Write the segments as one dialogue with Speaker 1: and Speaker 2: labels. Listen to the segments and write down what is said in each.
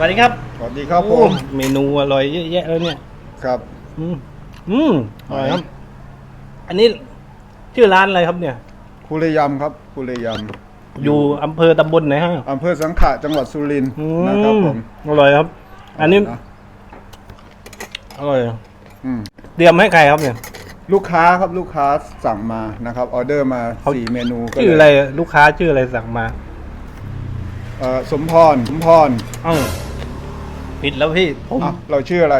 Speaker 1: วัสดีครับ
Speaker 2: สวัสดีครับผ
Speaker 1: โอ้
Speaker 2: ม
Speaker 1: เมนูอร่อยเยอะแยะเลยเนี่ย
Speaker 2: ครับ
Speaker 1: อืมอืมอร่อยครับ อันนี้ชื่อร้านอะไรครับเนี่ย
Speaker 2: คุเรยำครับคุเรย
Speaker 1: อยู่อำเภอตำบลไหนฮะำ
Speaker 2: อำเภอสังขะจังหวัดสุรินทร์
Speaker 1: อื
Speaker 2: นะครับ
Speaker 1: ม
Speaker 2: ผม
Speaker 1: อร่อยครับ อันนี้
Speaker 2: นะ
Speaker 1: อร่อย
Speaker 2: อืม
Speaker 1: เตรียมให้ใครครับเนี่ย
Speaker 2: ลูกค้าครับลูกค้าสั่งมานะครับ ออเดอร์มา
Speaker 1: เขา
Speaker 2: สี่เมนูก็
Speaker 1: ชื่ออะไรลูกค้าชื่ออะไรสั่งมา
Speaker 2: เอ่อสมพรสมพร
Speaker 1: เอ้า ผิดแล้วพี่ผม
Speaker 2: อะเราชื่ออะไร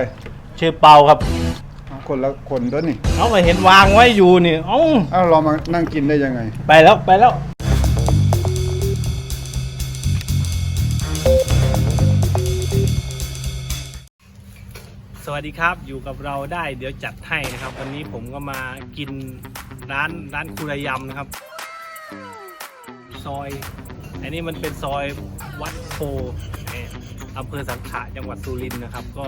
Speaker 1: ชื่อเปาครับ
Speaker 2: อะคนละคนด้วยนี่
Speaker 1: เอาไปเห็นวางไว้อยู่นี่เอ้า
Speaker 2: อ้าวเรามานั่งกินได้ยังไง
Speaker 1: ไปแล้วไปแล้ว สวัสดีครับอยู่กับเราได้เดี๋ยวจัดให้นะครับ วันนี้ผมก็มากินร้านร้านคุรายำนะครับ ซอย อันนี้มันเป็นซอยวัดโพเนี่ย อำเภอสังขะจังหวัดสุรินทร์นะครับ ก็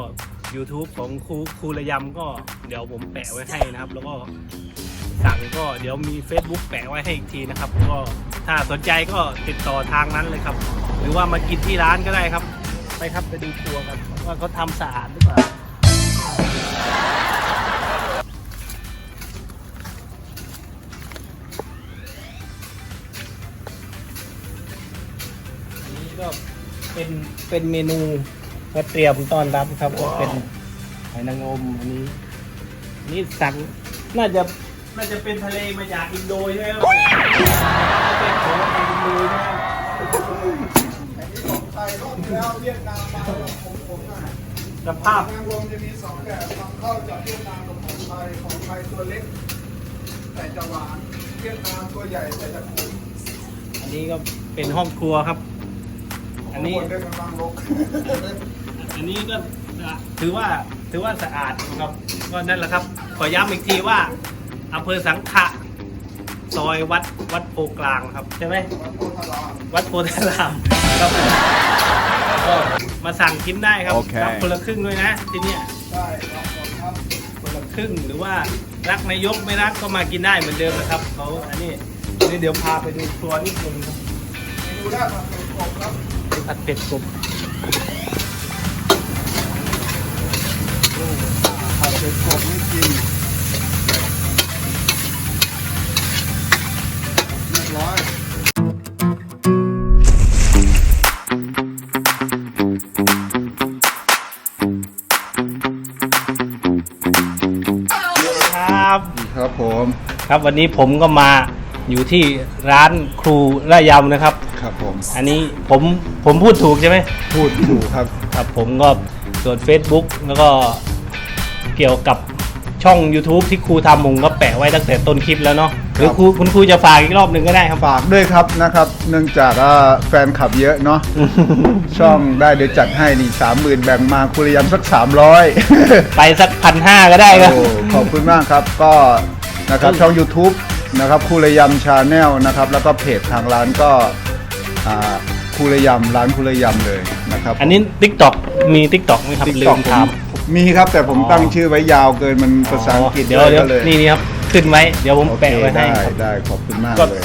Speaker 1: YouTube ของครูครูระยำก็เดี๋ยวผมแปะไว้ให้นะครับ แล้วก็สั่งก็เดี๋ยวมี Facebook แปะไว้ให้อีกทีนะครับ ก็ถ้าสนใจก็ติดต่อทางนั้นเลยครับ หรือว่ามากินที่ร้านก็ได้ครับ ไปครับไปดูครัวกันว่าเขาทำสะอาดหรือเปล่า เป็นเป็นเมนูมาเตรียมต้อนรับครับก็เป็นหอยนางรมอันนี้อันนี่สั่งน่าจะน่าจะเป็นทะเลมาจากอินโดใช่ไหมครับเป็นของอินโดใช่ไหมครับ
Speaker 2: ไทยรอบแล้วเวียดนามมาของผมนะ
Speaker 1: สภาพ
Speaker 2: นางรมจะมีสองแบบนำเข้าจากเวียดนามกับของไทยของไทยตัวเล็ก แต่จะหวานเวียดนามตัวใหญ่แต่จะขม
Speaker 1: อันนี้ก็เป็นห้องครัวครับ อันนี้
Speaker 2: คนเดินกำลังลก
Speaker 1: อันนี้ก็ถือว่าถือว่าสะอาดนะครับก็นั่นแหละครับ ขอย้ำอีกทีว่าอำเภอสังขะซอยวัดวัดโพกลางครับใช่ไหม
Speaker 2: วัดโพธาราม
Speaker 1: วัดโพธารามครับผมก็มาสั่งกินได้ครับ
Speaker 3: โอเค
Speaker 1: รับคนละครึ่งด้วยนะที่เนี่ย
Speaker 2: ได้ครับผมครับ
Speaker 1: คนละครึ่งหรือว่ารักนายกไม่รักก็มากินได้เหมือนเดิมนะครับเขาอันนี้นี่เดี๋ยวพาไปดูครัวนิดนึงครับ
Speaker 2: เมนูแรกมาเป็นกบครับ
Speaker 1: ผัดเผ็ดกบ
Speaker 2: ผัดเป็นกบไม่กินเรียบร้อย
Speaker 1: ครับ
Speaker 2: ครับผม
Speaker 1: ครับวันนี้ผมก็มาอยู่ที่ร้านครูระยำนะครับ
Speaker 2: ครับผม
Speaker 1: อันนี้ผมผมพูดถูกใช่ไหม
Speaker 2: พูดถูกครับ
Speaker 1: ครับผมก็ส่วน Facebook แล้วก็เกี่ยวกับช่อง YouTube ที่ครูทำผมก็แปะไว้ตั้งแต่ต้นคลิปแล้วเนาะหรือครูคุณครูจะฝากอีกรอบหนึ่งก็ได้ครับ
Speaker 2: ฝากด้วยครับนะครับ เนื่องจากว่าแฟนขับเยอะเนาะ ช่องได้เดี๋ยวจัดให้นี่สามหมื่นแบ่งมาคุริยำสักสามร้อย
Speaker 1: ไปสักพันห้าก็ได้ครับ
Speaker 2: โอ้ขอบคุณมากครับก็นะครับช่อง YouTube นะครับคุริยำชาแนลนะครับ แล้วก็เพจทางร้านก็ อ่าคุริยำร้านคุริยำเลยนะครับ
Speaker 1: อันนี้ TikTok มี TikTok ไหมครับลื
Speaker 2: TikTok
Speaker 1: มถาม
Speaker 2: ผมมีครับแต่ผม
Speaker 1: อ๋อ
Speaker 2: ตั้งชื่อไว้ยาวเกินมันภาษาอังกฤษ
Speaker 1: เดี๋ยวเดี๋ยว
Speaker 2: ก็เลย
Speaker 1: นี่นี่ครับขึ้นไว้เดี๋ยวผม
Speaker 2: โอเค
Speaker 1: แปะไว้ให้
Speaker 2: ได้
Speaker 1: ครับ
Speaker 2: ได้ขอบคุณมาก
Speaker 1: ก็
Speaker 2: เลย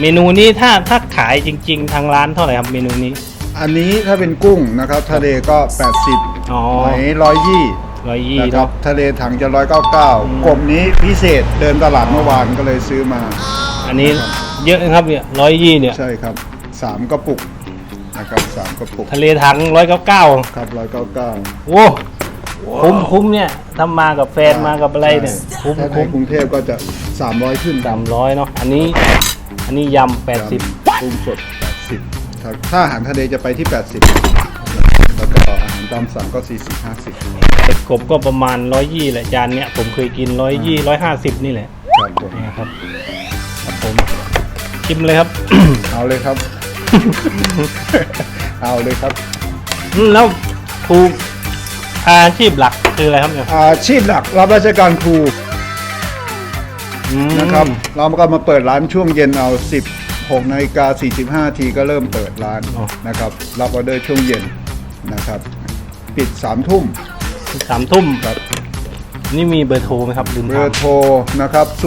Speaker 1: เมนูนี้ถ้าถ้าขายจริง ๆ ทางร้านเท่าไหร่ครับเมนูนี้
Speaker 2: อันนี้ถ้าเป็นกุ้งนะครับทะเลก็ 80
Speaker 1: อ๋อ
Speaker 2: หอยร้อยยี่
Speaker 1: ร้อยยี่
Speaker 2: นะครับ
Speaker 1: เนาะ
Speaker 2: ทะเลถังจะร้อยเก้าเก้ากบนี้พิเศษเดินตลาดเมื่อวานก็เลยซื้อมา
Speaker 1: อันนี้เยอะนะครับเนี่ยร้อยยี่เนี่ย
Speaker 2: ใช่ครับ สามกระปุกนะครับสามกระปุก
Speaker 1: ทะเลถังร้อยเก้าเก้า
Speaker 2: ครับร้อยเก้าเก้า
Speaker 1: โว้คุ้มคุ้มเนี่ยถ้ามากับแฟนมากับอะไรเนี่ยคุ้ม
Speaker 2: ถ้าใน
Speaker 1: คุ้ม
Speaker 2: กรุงเทพก็จะ300ขึ้น
Speaker 1: สามร้อยเนาะอันนี้อันนี้ยำแปดสิบ
Speaker 2: กุ้งสด80ถ้าถ้าอาหารทะเลจะไปที่80แล้วก็อาหารตามสั่งก็40 50
Speaker 1: เป็ดกบก็ประมาณร้อยยี่แหละจานเนี้ยผมเคยกินร้อยยี่ร้อยห้าสิบนี่แหละ
Speaker 2: ครับผม
Speaker 1: นี่ครับครับผมชิมเลยครับ
Speaker 2: เอาเลยครับ เอาเลยครับ
Speaker 1: อืมแล้วครูอาชีพหลักคืออะไรครับเนี่ย
Speaker 2: อาชีพหลักรับราชการครู
Speaker 1: อืม
Speaker 2: นะครับ เราก็มาเปิดร้านช่วงเย็นเอา 16นาฬิกา45ทีก็เริ่มเปิดร้านนะครับรับออเดอร์ช่วงเย็นนะครับ ปิด3ทุ่ม
Speaker 1: สามทุ่ม
Speaker 2: ครับ
Speaker 1: นี่มีเบอร์โทรไหมครับลืม
Speaker 2: เบ
Speaker 1: ถา
Speaker 2: อ
Speaker 1: ม
Speaker 2: ร์โทรนะครับ 090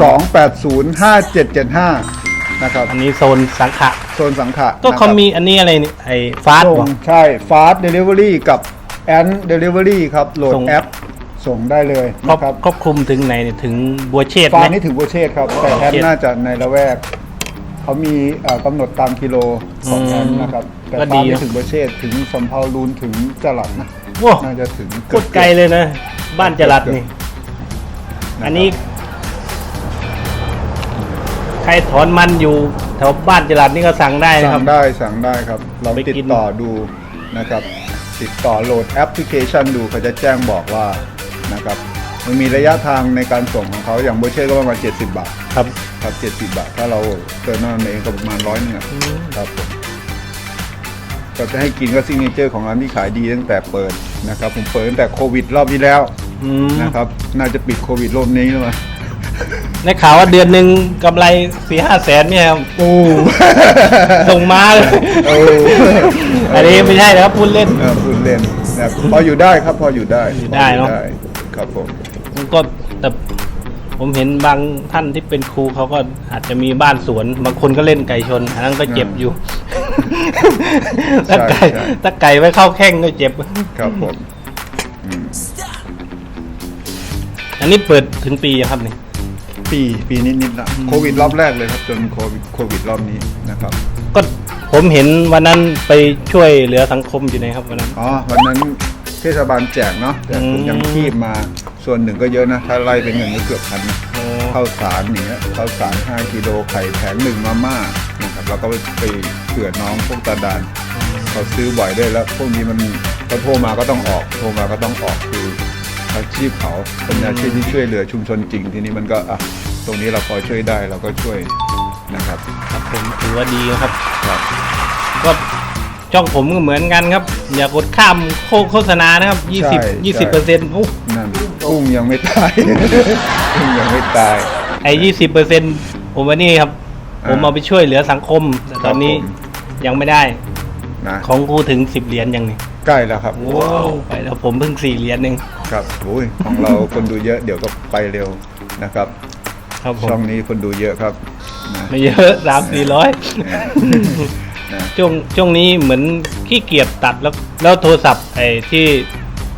Speaker 2: 280 5775 นะครับ
Speaker 1: อันนี้โซนสังขะ
Speaker 2: โซนสังขะ
Speaker 1: ก็เขา
Speaker 2: นะครับ
Speaker 1: มีอันนี้อะไรนี่ไอ้ฟาส
Speaker 2: ส่
Speaker 1: ต์
Speaker 2: งใช่ฟาสต์เดลิเวอรี่กับแอนเดลิเวอรี่ครับโหลด
Speaker 1: ส่ง
Speaker 2: แอป ส่งได้เลย
Speaker 1: ครอบ
Speaker 2: นะครับ
Speaker 1: ครอบคลุมถึงไหนเนี่ยถึงบัวเชษฐ์
Speaker 2: ฟา
Speaker 1: ไหม
Speaker 2: สต์นี่ถึงโบเชตครับ แต่แอน
Speaker 1: โบเชษ
Speaker 2: น่าจะในละแวกเขามีเอ่อกำหนดตามกิโลของแอนนะครับ แต่
Speaker 1: ก็
Speaker 2: ฟา
Speaker 1: ดี
Speaker 2: สต์นี่
Speaker 1: นะ
Speaker 2: ถึงโบเชตถึงสำเภาลูนถึงจรัดนะ
Speaker 1: โว้
Speaker 2: น่าจะถึง
Speaker 1: โคตรไกลเลยนะ บ้านจรัดนี่ อันนี้ ใครถอนมันอยู่แถวบ้านจรัดนี่ก็สั่งได้นะค
Speaker 2: สั่
Speaker 1: รับ
Speaker 2: งได้สั่งได้ครับเรา
Speaker 1: ไป
Speaker 2: ติด
Speaker 1: กิน
Speaker 2: ต่อดูนะครับ ติดต่อโหลดแอปพลิเคชันดูเขาจะแจ้งบอกว่านะครับมันมีระยะทางในการส่งของเขาอย่างโบเช่ก็ประมาณ 70 บาท
Speaker 1: ครับ
Speaker 2: ครับ 70 บาท ถ้าเราเติมน้ำมันเองก็ประมาณร้อยนึงอะ
Speaker 1: อืม
Speaker 2: ครับผมก็จะให้กินก็ซิงเกิลเจอร์ของร้านที่ขายดีตั้งแต่เปิดนะครับ ผมเปิดตั้งแต่โควิดรอบที่แล้ว
Speaker 1: อืม
Speaker 2: นะครับ น่าจะปิดโควิดรอบนี้แล้วมั้ง
Speaker 1: ได้ข่าวว่าเดือนหนึ่งกำไรสี่ห้าแสนเนี่ยครับ
Speaker 2: โอ้
Speaker 1: ส่งมาเลย
Speaker 2: โอ้
Speaker 1: อันนี้ไม่ใช่นะครับพูดเล่น
Speaker 2: เออพูดเล่นนะครับพออยู่ได้ครับพออยู่ได้
Speaker 1: อยู่ได้เนอะ
Speaker 2: พอครับผม
Speaker 1: ก็แต่ผมเห็นบางท่านที่เป็นครูเขาก็อาจจะมีบ้านสวน บางคนก็เล่นไก่ชน อันนั้นก็เจ็บอยู่ถ้าไก่
Speaker 2: ใช่
Speaker 1: ถ้าไก่ไม่เข้าแข้งก็เจ็บ
Speaker 2: ครับผมอืม
Speaker 1: อันนี้เปิดถึงปียังครับนี่
Speaker 2: ปีปีนิดๆละโควิดรอบแรกเลยครับจนโควิดโควิดรอบนี้นะครับ
Speaker 1: ก็ผมเห็นวันนั้นไปช่วยเหลือสังคมอยู่นะครับวันนั้น
Speaker 2: อ๋อวันนั้นเทศบาลแจกเนาะแจกถุงยังชีพมาส่วนหนึ่งก็เยอะนะ ถ้าไล่เป็นเงินก็เกือบพันนะ
Speaker 1: อ๋อ
Speaker 2: ข้าวสารอย่างเงี้ยข้าวสาร5กิโลไข่แผงหนึ่งมาม่านะครับแล้วก็ไปเผื่อน้องพวกตาดานเขาซื้อบ่อยด้วยแล้ว พวกนี้มันเขาโทรมาก็ต้องออกโทรมาก็ต้องออกคือ อาชีพเขาเป็นอาชีพที่ช่วยเหลือชุมชนจริงทีนี้มันก็อะตรงนี้เราพอช่วยได้เราก็ช่วยนะครับ
Speaker 1: ครับผมถือว่าดีนะครับ
Speaker 2: ครับ
Speaker 1: ก็ช่องผมก็เหมือนกันครับ อย่ากดข้ามโฆโฆษณานะครับ
Speaker 2: ใช่
Speaker 1: 20 20เปอร์เซ็นต์
Speaker 2: นั่นกุ้งยังไม่ตายกุ้งยังไม่ตาย
Speaker 1: ไอ้ยี่สิบเปอร์เซ็นต์ผมว่านี่ครับ
Speaker 2: อ่า
Speaker 1: ผมเอาไปช่วยเหลือสังคมแต่ตอนนี้
Speaker 2: ครับ
Speaker 1: ยังไม่ได้
Speaker 2: นะ
Speaker 1: ของกูถึงสิบเหรียญยังนี่
Speaker 2: ใกล้แล้วครับ
Speaker 1: ว้าวไปแล้วผมเพิ่งสี่เหรียญเอง
Speaker 2: ครับโอ้ยของเราคนดูเยอะเดี๋ยวก็ไปเร็วนะครับ
Speaker 1: ครับผม
Speaker 2: ช่องนี้คนดูเยอะครับนะ
Speaker 1: ไม่เยอะสามสี่ร้อย
Speaker 2: นะ
Speaker 1: ช่วงช่วงนี้เหมือนขี้เกียจตัดแล้ว แล้วโทรศัพท์ไอ้ที่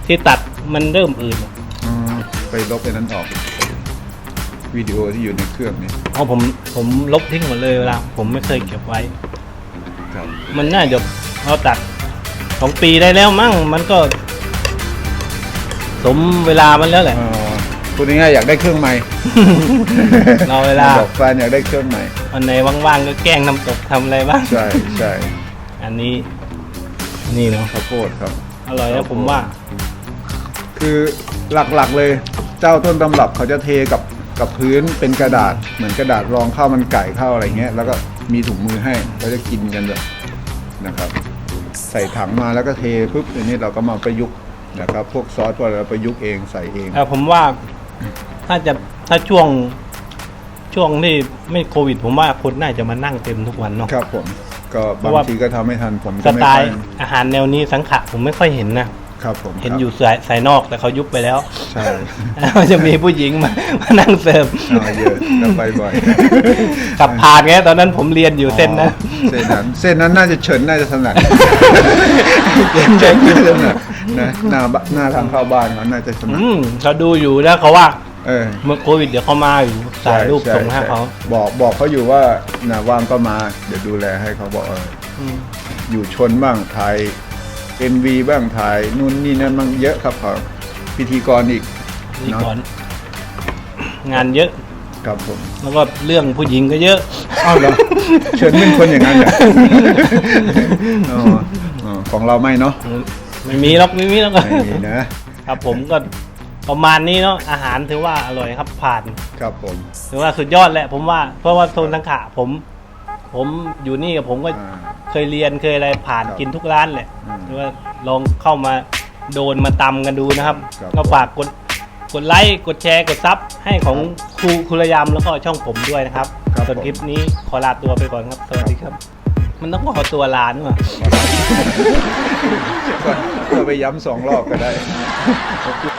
Speaker 1: ที่ตัดมันเริ่มอื่น
Speaker 2: อืมไปลบไอ้นั้นออก วิดีโอที่อยู่ในเครื่องนี้
Speaker 1: เพราะผมผมลบทิ้งหมดเลยเวลาผมไม่เคยเก็บไว้
Speaker 2: ครับ
Speaker 1: มันน่าจะเอาตัดสองปีได้แล้วมั้งมันก็ สมเวลามันแล้วแหละ
Speaker 2: เอ่อพูดง่ายๆอยากได้เครื่องใหม่
Speaker 1: เราเวลา
Speaker 2: บอกแฟนอยากได้เครื่องใหม่
Speaker 1: วันไหนว่างๆก็แกล้งน้ำตกทำอะไรบ้าง
Speaker 2: ใช่ใช่
Speaker 1: อันนี้ นี่เนาะ
Speaker 2: ข้าวโพดครับ
Speaker 1: อร่อยแล้วผมว่า
Speaker 2: คือหลักๆเลยเจ้าต้นตำรับเขาจะเทกับกับพื้นเป็นกระดาษเหมือนกระดาษรองข้าวมันไก่ข้าวอะไรเงี้ย แล้วก็มีถุงมือให้เขาจะกินกันแบบนะครับ ใส่ถังมาแล้วก็เทปุ๊บอันนี้เราก็มาประยุกต์ นะครับ พวกซอสพวกอะไรเราประยุกต์เองใส่เอง
Speaker 1: แต่ผมว่าถ้าจะถ้าช่วงช่วงที่ไม่โควิด ผมว่าคนน่าจะมานั่งเต็มทุกวันเนาะ
Speaker 2: ครับผม ก็
Speaker 1: เพ
Speaker 2: บา
Speaker 1: ราะ
Speaker 2: ง
Speaker 1: ว่า
Speaker 2: ทีก็ทำไม่ทันผม
Speaker 1: ส
Speaker 2: ก็ไม่
Speaker 1: ไต
Speaker 2: ค่อย
Speaker 1: ล์อาหารแนวนี้สังขะผมไม่ค่อยเห็นนะ
Speaker 2: ครับผม
Speaker 1: เห็น
Speaker 2: ครับ
Speaker 1: อยู่สายสายนอกแต่เขายุบไปแล้ว
Speaker 2: ใช่
Speaker 1: มันจะมีผู้หญิงมามานั่งเสิร์ฟ
Speaker 2: เอาเยอะแล้วไปบ่อย
Speaker 1: ขับผ่านไงตอนนั้นผมเรียนอยู่เส้นนะ
Speaker 2: เส้นนั้นเส้นนั้นน่าจะเฉินน่าจะถนัดเฉินเฉินน่าจะถนัดนะหน้าบ้านหน้าทางเข้าบ้านเขาน่าจะถนัด
Speaker 1: อืมเขาดูอยู่แล้วเขาว่า
Speaker 2: เออ
Speaker 1: เมื่อโควิดเดี๋ยวเขามาอยู่ถ่ายรูป
Speaker 2: ช่
Speaker 1: ส่งให้
Speaker 2: ช่
Speaker 1: เขา
Speaker 2: บอกบอกเขาอยู่ว่าน่ะว่างก็มา เดี๋ยวดูแลให้เขาบอกเออ
Speaker 1: อืม
Speaker 2: อยู่ชนบ้างถ่าย เอ็นวีบ้างถ่ายนู่นนี่นั่นบ้างเยอะครับเขาพิธีกรอีก
Speaker 1: นี่
Speaker 2: เนาะ
Speaker 1: ก่อน งานเยอะ
Speaker 2: ครับผม
Speaker 1: แล้วก็เรื่องผู้หญิงก็เยอะ
Speaker 2: อ้าวเหรอเชิญเป็นคนอย่างนั้นเหรออ๋ออ๋อของเราไม่เนาะ
Speaker 1: ไม่มีหรอกไม่มีหรอก
Speaker 2: ไม่มีนะ
Speaker 1: ครับผมก็ประมาณนี้เนาะอาหารถือว่าอร่อยครับผ่าน
Speaker 2: ครับผม
Speaker 1: ถือว่าสุดยอดแหละผมว่าเพราะว่าโซนสังขะผม ผมอยู่นี่กับผมก็
Speaker 2: อ่า
Speaker 1: เคยเรียนเคยอะไรผ่าน
Speaker 2: ครับ
Speaker 1: กินทุกร้านแหละ
Speaker 2: อืม
Speaker 1: หรือว่าลองเข้ามาโดนมาตำกันดูนะครับ
Speaker 2: ครับ
Speaker 1: ก็ฝากกดกดไลค์กดแชร์กดซับให้ของครูคุรยำแล้วก็ช่องผมด้วยนะครับ
Speaker 2: ครับ
Speaker 1: ส่วน
Speaker 2: ผม
Speaker 1: คลิปนี้ขอลาตัวไปก่อนครับสวัสดีครับ มันต้องขอตัวลาด้วย
Speaker 2: ก็ก็ไปย้ำสองรอบก็ได้